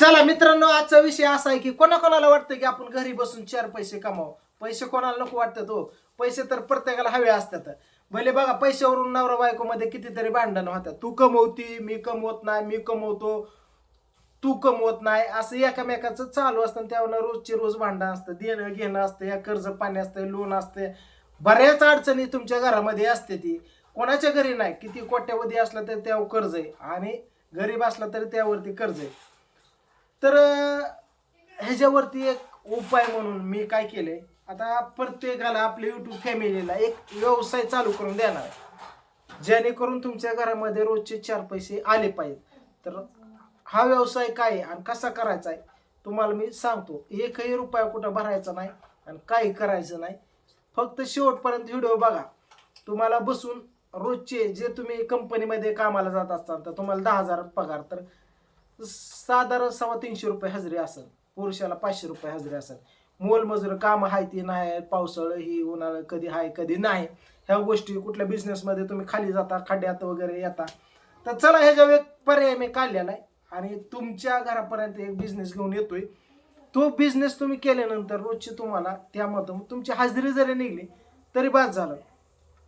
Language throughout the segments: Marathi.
चला मित्रांनो आजचा विषय असा आहे की कोणाकोणाला वाटतं की आपण घरी बसून चार पैसे कमाव? पैसे कोणाला नको वाटतात हो. पैसे तर प्रत्येकाला हवे असतात. भले बघा पैशावरून नवरा बायको मध्ये कितीतरी भांडण होतात. तू कमवती मी कमवत नाही मी कमवतो तू कमवत नाही असं एकामेकाचं चालू असतं आणि त्यावर रोजचे रोज भांडण असतं. देणं घेणं असतं या कर्ज पाणी असतं लोन असतं. बऱ्याच अडचणी तुमच्या घरामध्ये असते ती. कोणाच्या घरी नाही. किती कोट्यावधी असलं तर त्यावर कर्ज आहे. आणि गरीब असला तरी त्यावरती कर्ज आहे. तर ह्याच्यावरती एक उपाय म्हणून मी काय केलंय आता प्रत्येकाला आपल्या युट्यूब फॅमिलीला एक व्यवसाय चालू करून देणार आहे. जेणेकरून तुमच्या घरामध्ये रोजचे चार पैसे आले पाहिजेत. तर हा व्यवसाय काय आहे आणि कसा करायचा आहे तुम्हाला मी सांगतो. एकही रुपया कुठं भरायचा नाही आणि काही करायचं नाही. फक्त शेवटपर्यंत व्हिडिओ बघा. तुम्हाला बसून रोजचे जे तुम्ही कंपनीमध्ये कामाला जात असताल तर तुम्हाला दहा हजार पगार. तर साधारण सव्वा तीनशे रुपये हजरी असेल. पुरुषाला पाचशे रुपये हजरी असेल. मोलमजूर काम आहे ती नाही पावसाळं ही उन्हाळा कधी आहे कधी नाही. ह्या गोष्टी कुठल्या बिझनेसमध्ये तुम्ही खाली जाता खड्ड्यात वगैरे येता. तर चला ह्याच्यावर एक पर्याय मी काढलेला आहे. आणि तुमच्या घरापर्यंत एक बिझनेस घेऊन येतोय. तो बिझनेस तुम्ही केल्यानंतर रोजची तुम्हाला त्यामधून तुमची हजेरी जरी निघली तरी बाद झालं.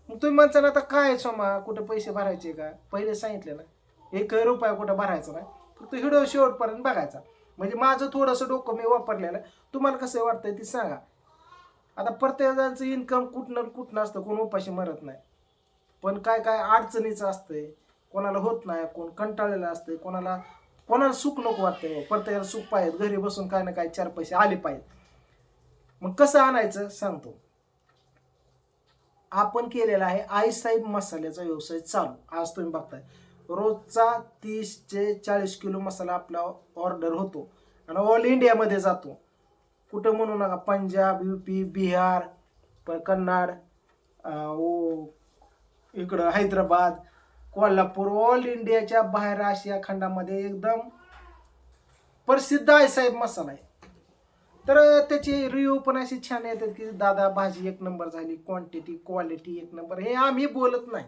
मग तुम्ही म्हणता ना आता काय सोमा कुठं पैसे भरायचे का? पहिले सांगितले ना एक रुपया कुठं भरायचा नाही. फक्त व्हिडिओ शेवटपर्यंत बघायचा. म्हणजे माझं थोडंसं डोकं मी वापरलेलं. आहे. तुम्हाला कसं वाटतंय ते सांगा. आता प्रत्येकाचं इन्कम कुठनं कुठनं असतं कोण उपाशी मरत नाही. पण काय काय अडचणीचं असतंय कोणाला होत नाही कोण कंटाळलेलं असतंय कोणाला कोणाला सुख नको वाटतंय. प्रत्येकाला सुख पाहिजे घरी बसून काय ना काय चार पैसे आले पाहिजेत मग कसं आणायचं सांगतो. आपण केलेला आहे आईसाहेब मसाल्याचा व्यवसाय चालू. आज तुम्ही बघताय. रोजचा तीस ते चाळीस किलो मसाला आपला ऑर्डर होतो. आणि ऑल इंडियामध्ये जातो. कुठं म्हणू नका पंजाब युपी बिहार प कन्नाड ओ इकडं हैदराबाद कोल्हापूर ऑल इंडियाच्या बाहेर आशिया खंडामध्ये एकदम प्रसिद्ध आहे साहेब मसाला आहे. तर त्याची रिव्ह्यू पण अशी छान येतात की दादा भाजी एक नंबर झाली क्वांटिटी क्वालिटी एक नंबर हे आम्ही बोलत नाही.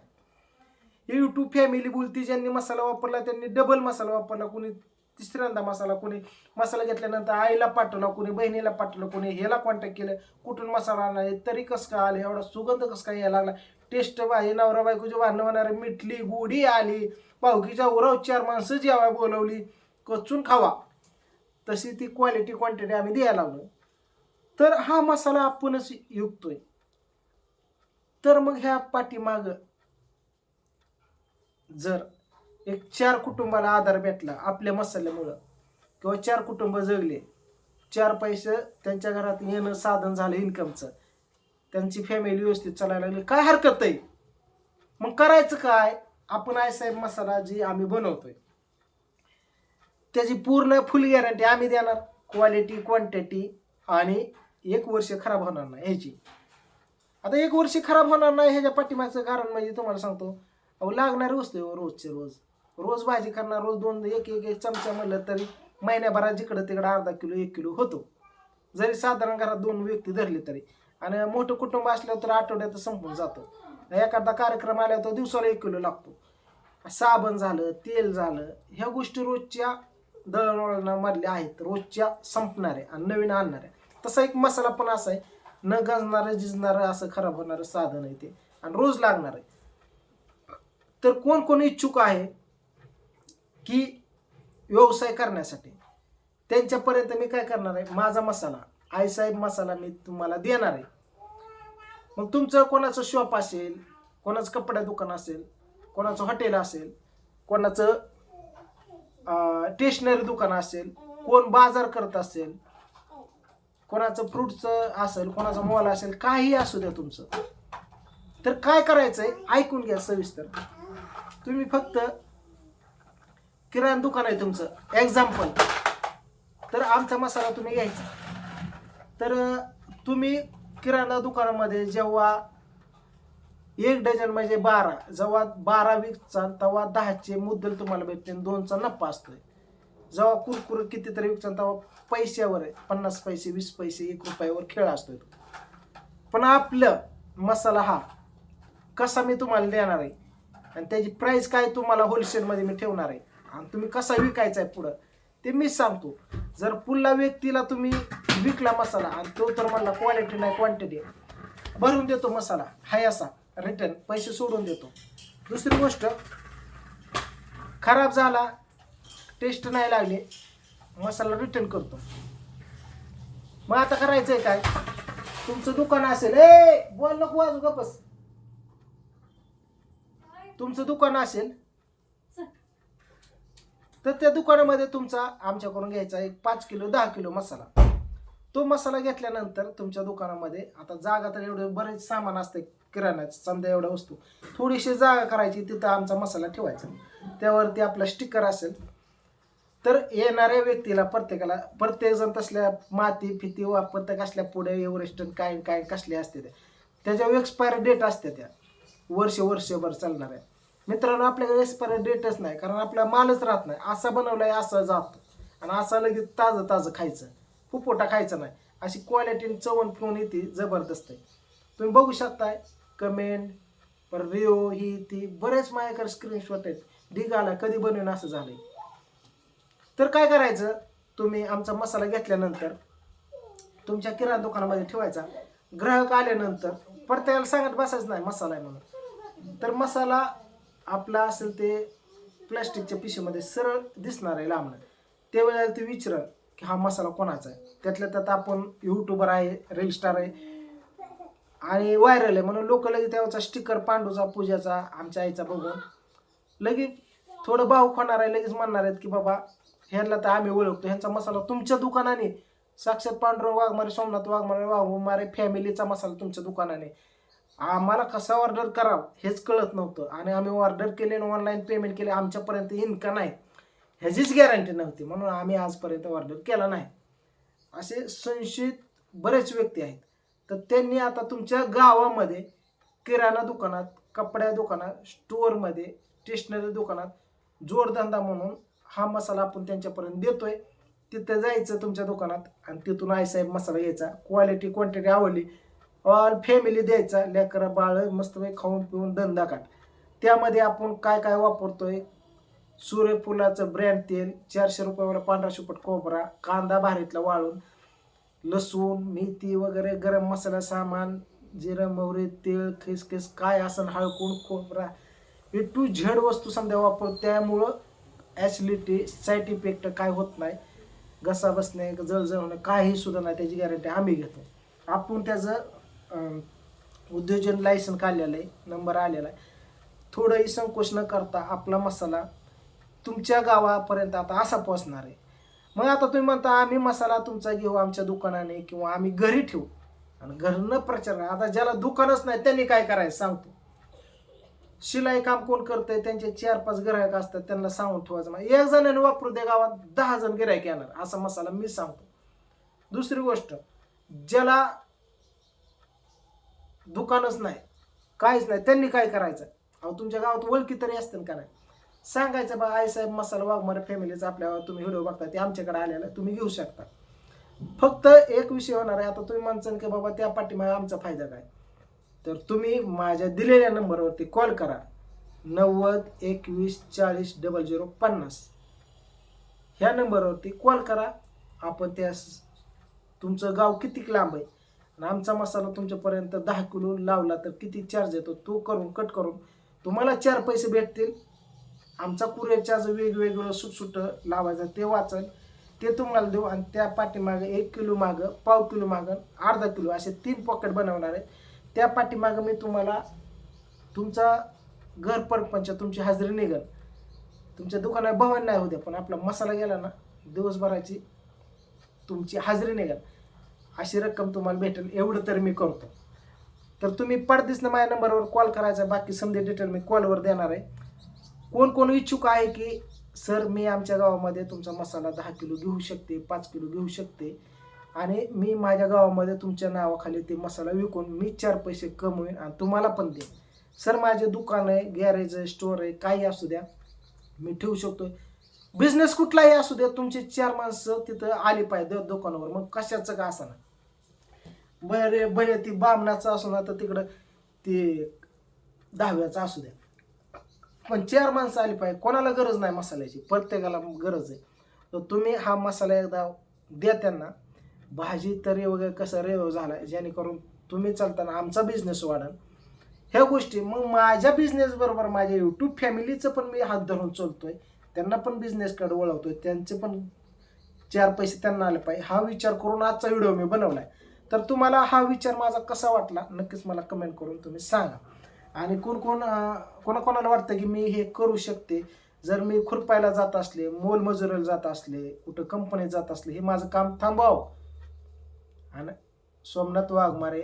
हे युट्यूब फॅमिली बोलती ज्यांनी मसाला वापरला त्यांनी डबल मसाला वापरला कोणी तिसऱ्यांदा मसाला कोणी मसाला घेतल्यानंतर आईला पाठवला कोणी बहिणीला पाठवलं कोणी ह्याला कॉन्टॅक्ट केलं कुठून मसाला आणला तरी कसं काय आलं एवढा सुगंध कसं काय यायला लागला? टेस्ट बाई नवरा बायकोची भांडणं होणारे मिठली गोडी आली पावकीच्या उराव चार माणसं जेवाय बोलवली कचून खावा. तशी ती क्वालिटी क्वांटिटी आम्ही द्यायला लागलो. तर हा मसाला आपणच युक्तोय. तर मग ह्या पाठीमागं जर एक चार कुटुंबाला आधार भेटला आपल्या मसाल्यामुळं किंवा चार कुटुंब जगले चार पैसे त्यांच्या घरात येणं साधन झालं इन्कमचं त्यांची फॅमिली व्यवस्थित चालायला लागली काय हरकत आहे? मग करायचं काय? आपण आय साहेब मसाला जी आम्ही बनवतोय त्याची पूर्ण फुल गॅरंटी आम्ही देणार. क्वालिटी क्वांटिटी आणि एक वर्ष खराब होणार नाही ह्याची. आता एक वर्ष खराब होणार नाही ह्याच्या पाठीमागचं कारण म्हणजे तुम्हाला सांगतो अहो लागणारी वस्तू आहे हो रोजचे रोज. रोज भाजी करणार रोज दोन एक एक एक चमचा म्हणलं तरी महिन्याभरात जिकडं तिकडं अर्धा किलो एक किलो होतो. जरी साधारण घरात दोन व्यक्ती धरले तरी. आणि मोठं कुटुंब असल्यावर तर आठवड्यात संपून जातो. एखादा कार्यक्रम आल्यावर तर दिवसाला एक किलो लागतो. साबण झालं तेल झालं ह्या गोष्टी रोजच्या दळणवळणामधल्या आहेत रोजच्या संपणाऱ्या आणि नवीन आणणाऱ्या. तसा एक मसाला पण असा आहे न गंजणारं झिजणारं असं खराब होणारं साधन आहे ते. आणि रोज लागणार आहे. तर कोण कोण इच्छुक आहे की व्यवसाय करण्यासाठी? त्यांच्यापर्यंत मी काय करणार आहे? माझा मसाला आईसाहेब मसाला मी तुम्हाला देणार आहे. मग तुमचं कोणाचं शॉप असेल कोणाचं कपड्या दुकान असेल कोणाचं हॉटेल असेल कोणाचं स्टेशनरी दुकान असेल कोण बाजार करत असेल कोणाचं फ्रूटचं असेल कोणाचा मॉल असेल काही असू द्या तुमचं. तर काय करायचंय? ऐकून घ्या सविस्तर. तुम्ही फक्त किराणा दुकान आहे तुमचं. एक्झाम्पल तर आमचा मसाला तुम्ही घ्यायचा. तर तुम्ही किराणा दुकानामध्ये जेव्हा एक डझन म्हणजे बारा जेव्हा बारा विकचा तेव्हा दहाचे मुद्दल तुम्हाला भेटते आणि दोनचा नफा असतोय. जेव्हा कुरकुर कितीतरी विकचा तेव्हा पैशावर आहे पन्नास पैसे वीस पैसे एक रुपयावर खेळ असतोय पण आपलं मसाला हा कसा मी तुम्हाला देणार आहे? आणि त्याची प्राईस काय तुम्हाला होलसेलमध्ये मी ठेवणार आहे. आणि तुम्ही कसा विकायचा आहे पुढं ते मीच सांगतो. जर पुढल्या व्यक्तीला तुम्ही विकला मसाला आणि तो तर म्हणला क्वालिटी नाही क्वांटिटी भरून देतो मसाला हाय असा रिटर्न पैसे सोडून देतो. दुसरी गोष्ट खराब झाला टेस्ट नाही लागली मसाला रिटर्न करतो. मग आता करायचं आहे काय? तुमचं दुकान असेल ए बोल नको वाजू गपस तुमचं दुकान असेल तर त्या दुकानामध्ये तुमचा आमच्याकडून घ्यायचा एक पाच किलो दहा किलो मसाला. तो मसाला घेतल्यानंतर तुमच्या दुकानामध्ये आता जागा तर एवढं बरेच सामान असते किराण्याचं समजा एवढ्या वस्तू. थोडीशी जागा करायची तिथं आमचा मसाला ठेवायचा. त्यावरती आपला स्टिकर असेल. तर येणाऱ्या व्यक्तीला प्रत्येकाला प्रत्येक जण तसल्या माती फिती वापरता कसल्या पुढे एव्हरेस्ट काय काय कसले असते त्या. त्याच्यावर एक्सपायर डेट असते त्या. वर्ष वर्षभर चालणार आहे. मित्रांनो आपल्याकडे एक्सपायर डेटच नाही कारण आपला मालच राहत नाही. असा बनवलाय असा जातो. आणि असा लगेच ताजं ताजं खायचं. फुपोटा खायचं नाही. अशी क्वालिटी चवण पिऊन येते जबरदस्त आहे. तुम्ही बघू शकताय कमेंट पर रिओ ही ती बरेच माझ्याकडे स्क्रीनशॉट आहेत. ढिग आला कधी बनवून असं झालंय. तर काय करायचं? तुम्ही आमचा मसाला घेतल्यानंतर तुमच्या किराणा दुकानामध्ये ठेवायचा. ग्राहक आल्यानंतर प्रत्येकाला सांगत बसायचं नाही मसाला आहे म्हणून. तर मसाला आपला असेल ते प्लॅस्टिकच्या पिशवीमध्ये सरळ दिसणार आहे लांबणं त्यावेळेला ते विचारल की हा मसाला कोणाचा आहे? त्यातल्या त्यात आपण यूट्यूबर आहे रील स्टार आहे. आणि व्हायरल आहे म्हणून लोक लगेच त्याचा स्टिकर पांडूचा पूजाचा आमच्या आईचा बघून लगेच थोडं भाव होणार आहे लगेच म्हणणार आहेत की बाबा ह्यांना तर आम्ही ओळखतो. ह्यांचा मसाला तुमच्या दुकानाने. साक्षात पांडुरंग वाघमारे सोमनाथ वाघमारे वाघमारे फॅमिलीचा मसाला तुमच्या दुकानाने. आम्हाला कसा ऑर्डर करावं हेच कळत नव्हतं. आणि आम्ही ऑर्डर केले आणि ऑनलाईन पेमेंट केले आमच्यापर्यंत येईन का नाही. ह्याचीच गॅरंटी नव्हती. म्हणून आम्ही आजपर्यंत ऑर्डर केला नाही. असे संशयित बरेच व्यक्ती आहेत. तर त्यांनी आता तुमच्या गावामध्ये किराणा दुकानात कपड्या दुकानात स्टोअरमध्ये स्टेशनरी दुकानात जोडधंदा म्हणून हा मसाला आपण त्यांच्यापर्यंत देतोय. तिथं जायचं तुमच्या दुकानात आणि तिथून आईसाहेब मसाला घ्यायचा. क्वालिटी क्वांटिटी आवडली ऑल फॅमिली द्यायचा लेकरं बाळ मस्त खाऊन पिऊन धंदा काढ. त्यामध्ये आपण काय काय वापरतोय? सूर्यफुलाचं ब्रँड तेल चारशे रुपयावर पांढरा शुपट खोबरा कांदा भारीतला वाळून लसूण मेथी वगैरे गरम मसाला सामान जिरं मोहरी तेल खिसखिस काय असन हळकून खोबरा हे टू झेड वस्तू समजा वापरतो. त्यामुळं ॲसिडिटी साईड इफेक्ट काय होत नाही. घसा बसणे जळजळ होणं काही सुद्धा नाही त्याची गॅरंटी आम्ही घेतो. आपण त्याचं उद्योजन लायसन काढलेलं आहे नंबर आलेला आहे. थोडंही संकोच न करता आपला मसाला तुमच्या गावापर्यंत आता असा पोचणार आहे. मग आता तुम्ही म्हणता आम्ही मसाला तुमचा घेऊ आमच्या दुकानाने किंवा आम्ही घरी ठेवू. आणि घरनं प्रचार आता ज्याला दुकानच नाही त्यांनी काय करायचं सांगतो. शिलाई काम कोण करतंय? त्यांचे चार पाच गिरायक असतात त्यांना सांगून ठेवायचं एक जणाने वापरू दे गावात दहा जण गिरायक येणार असा मसाला मी सांगतो. दुसरी गोष्ट ज्याला दुकानच नाही. काहीच नाही. त्यांनी काय करायचं? अहो तुमच्या गावात ओळखी तरी असतील का नाही? सांगायचं बा आई साहेब मसाला वाघमारे फॅमिलीचा आपल्या तुम्ही व्हिडिओ बघता ते आमच्याकडे आलेला तुम्ही घेऊ शकता. फक्त एक विषय होणार आहे. आता तुम्ही म्हणसान की बाबा त्या पाठीमागे आमचा फायदा काय? तर तुम्ही माझ्या दिलेल्या नंबरवरती कॉल करा. नव्वद एकवीस चाळीस डबल झिरो पन्नास. ह्या नंबरवरती कॉल करा. आपण त्या तुमचं गाव किती लांब आहे? आणि आमचा मसाला तुमच्यापर्यंत दहा किलो लावला तर किती चार्ज येतो तो करून कट करून तुम्हाला चार पैसे भेटतील. आमचा कुरिअर चार्ज वेगवेगळं सुटसुट लावायचं ते वाचल ते तुम्हाला देऊ आणि त्या पाठीमागं एक किलो मागं पाव किलो मागं अर्धा किलो असे तीन पॉकेट बनवणार आहे त्या पाठीमागं मी तुम्हाला तुमचा घर परपंच तुमची हजेरी निघल. तुमच्या दुकानात भवन नाही होते पण आपला मसाला गेला ना दिवसभराची तुमची हजेरी निघाल. अशी रक्कम तुम्हाला भेटेल एवढं तर मी करतो. तर तुम्ही पडदिसनं माझ्या नंबरवर कॉल करायचा बाकी समजे डिटेल मी कॉलवर देणार आहे. कोण कोण इच्छुक आहे की सर मी आमच्या गावामध्ये तुमचा मसाला दहा किलो घेऊ शकते पाच किलो घेऊ शकते आणि मी माझ्या गावामध्ये तुमच्या नावाखाली ते मसाला विकून मी चार पैसे कमवेन आणि तुम्हाला पण देईन. सर माझे दुकान आहे गॅरेज आहे स्टोअर आहे काही असू द्या. मी ठेवू शकतो बिझनेस कुठलाही असू द्या तुमचे चार माणसं तिथं आली पाहिजे दुकानावर. मग कशाचं का असं बरे बरे ती बामणाचं असू ना तर तिकडं ते दहाव्याचं असू द्या पण चार माणसं आली पाहिजे कोणाला गरज नाही मसाल्याची. प्रत्येकाला गरज आहे. तर तुम्ही हा मसाला एकदा द्या त्यांना. भाजी तरी वगैरे कसं रेव झाला जेणेकरून तुम्ही चालताना आमचा बिझनेस वाढेल. ह्या गोष्टी मग माझ्या बिझनेसबरोबर माझ्या यूट्यूब फॅमिलीचं पण मी हात धरून चालतोय. त्यांना पण बिझनेसकडे वळवतोय त्यांचे पण चार पैसे त्यांना आले पाहिजे. हा विचार करून आजचा व्हिडिओ मी बनवलाय. तर तुम्हाला हा विचार माझा कसा वाटला? नक्कीच मला कमेंट करून तुम्ही सांगा. आणि कोण कोण कोणाकोणाला वाटतं की मी हे करू शकते? जर मी खुरपायला जात असले मोलमजुरीला जात असले कुठं कंपनीत जात असले हे माझं काम थांबवावं आणि सोमनाथ वाघमारे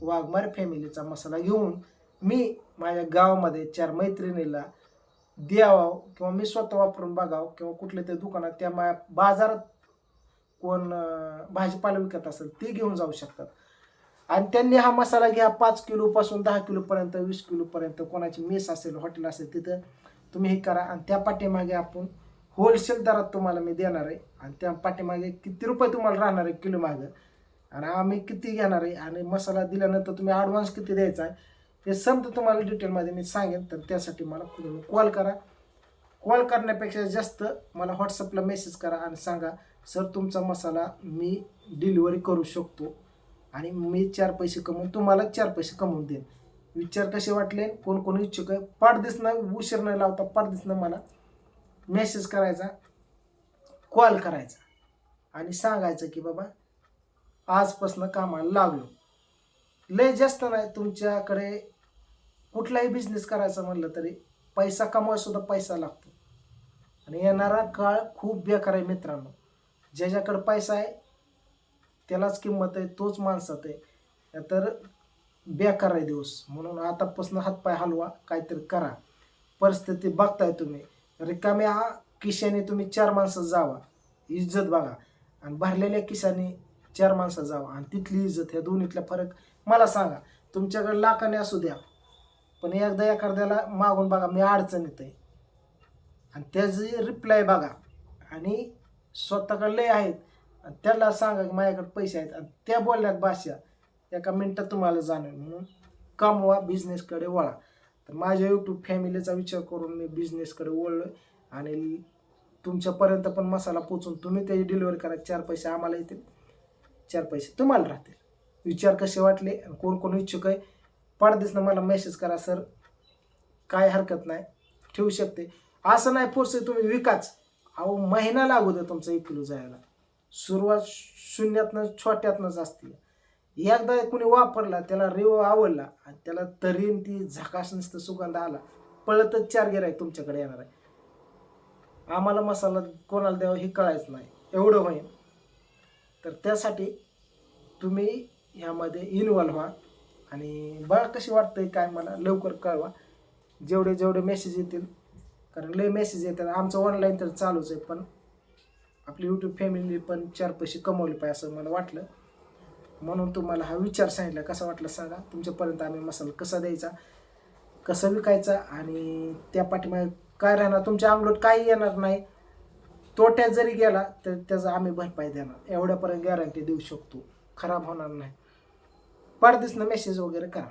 वाघमारे फॅमिलीचा मसाला घेऊन मी माझ्या गावामध्ये चार मैत्रिणीला द्यावा किंवा मी स्वतः वापरून बघावं किंवा कुठल्या तरी दुकानात त्या मा बाजारात कोण भाजीपाला विकत असेल ते घेऊन जाऊ शकतात. आणि त्यांनी हा मसाला घ्या पाच किलोपासून दहा किलोपर्यंत वीस किलोपर्यंत कोणाची मेस असेल हॉटेल असेल तिथं तुम्ही हे करा. आणि त्या पाठीमागे आपण होलसेल दरात तुम्हाला मी देणार आहे. आणि त्या पाठीमागे किती रुपये तुम्हाला राहणार आहे किलो मागं. आणि आम्ही किती घेणार आहे? आणि मसाला दिल्यानंतर तुम्ही ॲडव्हान्स किती द्यायचा आहे? हे समजा तुम्हाला डिटेलमध्ये मी सांगेन तर त्यासाठी मला तुम्ही कॉल करा. कॉल करण्यापेक्षा जास्त मला व्हॉट्सअपला मेसेज करा आणि सांगा सर तुमचा मसाला मी डिलिव्हरी करू शकतो आणि मी चार पैसे कमवून तुम्हाला चार पैसे कमवून देईन. विचार कसे वाटले? कोण कोण इच्छुक आहे? पाठ दिसणं उशीर न लावता पाठ दिसणं मला मेसेज करायचा कॉल करायचा आणि सांगायचं की बाबा आजपासून कामाला लागलो लय जास्त नाही तुमच्याकडे कुठलाही बिझनेस करायचा म्हणलं तरी पैसा कमवायसुद्धा पैसा लागतो. आणि येणारा काळ खूप बेकार आहे मित्रांनो. ज्याच्याकडे पैसा आहे त्यालाच किंमत आहे तोच माणसात आहे. तर बेकार आहे दिवस. म्हणून आतापासून हातपाय हलवा काहीतरी करा. परिस्थिती बघताय तुम्ही. रिकाम्या किशाने तुम्ही चार माणसं जावा. इज्जत बघा. आणि भरलेल्या किशाने चार माणसं जावा. आणि तिथली इज्जत ह्या दोन्हीतला फरक मला सांगा. तुमच्याकडे लाखाने असू द्या पण एकदा एखाद्याला मागून बघा मी अडचणीत आहे. आणि त्याची रिप्लाय बघा. आणि स्वतःकडे लय आहेत. आणि त्याला सांगा की माझ्याकडे पैसे आहेत. आणि त्या बोलण्यात भाषा एका मिनटात तुम्हाला जाणवेल म्हणून कमवा बिझनेसकडे वळा. तर माझ्या यूट्यूब फॅमिलीचा विचार करून मी बिझनेसकडे वळलो आणि तुमच्यापर्यंत पण मसाला पोचून तुम्ही त्याची डिलिव्हरी करा. चार पैसे आम्हाला येतील. चार पैसे तुम्हाला राहतील. विचार कसे वाटले? आणि कोण कोण इच्छुक आहे? पडदेसनं मला मेसेज करा सर काय हरकत नाही. ठेवू शकते. असं नाही फोर्स तुम्ही विकाच. अहो महिना लागू दे तुमचा एक किलो जायला. सुरुवात शून्यातनं छोट्यातनंच असते. एकदा कुणी वापरला त्याला रेव आवडला आणि त्याला तरी ती झकास नसतं सुगंध आला. पळतच चार गिराय तुमच्याकडे येणार आहे. आम्हाला मसाला कोणाला द्यावा हे कळायचं नाही. एवढं होईल तर त्यासाठी तुम्ही ह्यामध्ये इन्वॉल्व व्हा. आणि बघा कशी वाटतंय काय मला लवकर कळवा. जेवढे जेवढे मेसेज येतील कारण लय मेसेज येतात. आमचं ऑनलाईन तर चालूच आहे पण आपली यूट्यूब फॅमिली पण चार पैसे कमवले पाहिजे असं मला वाटलं. म्हणून तुम्हाला हा विचार सांगितला. कसा वाटला सांगा. तुमच्यापर्यंत आम्ही मसाला कसा द्यायचा कसा विकायचा आणि त्या पाठीमागे काय राहणार? तुमच्या अंगलोट काही येणार नाही. तोट्यात जरी गेला तर त्याचा आम्ही भरपाई देणार. एवढ्यापर्यंत गॅरंटी देऊ शकतो. खराब होणार नाही. पाडदिसनं मेसेज वगैरे करा.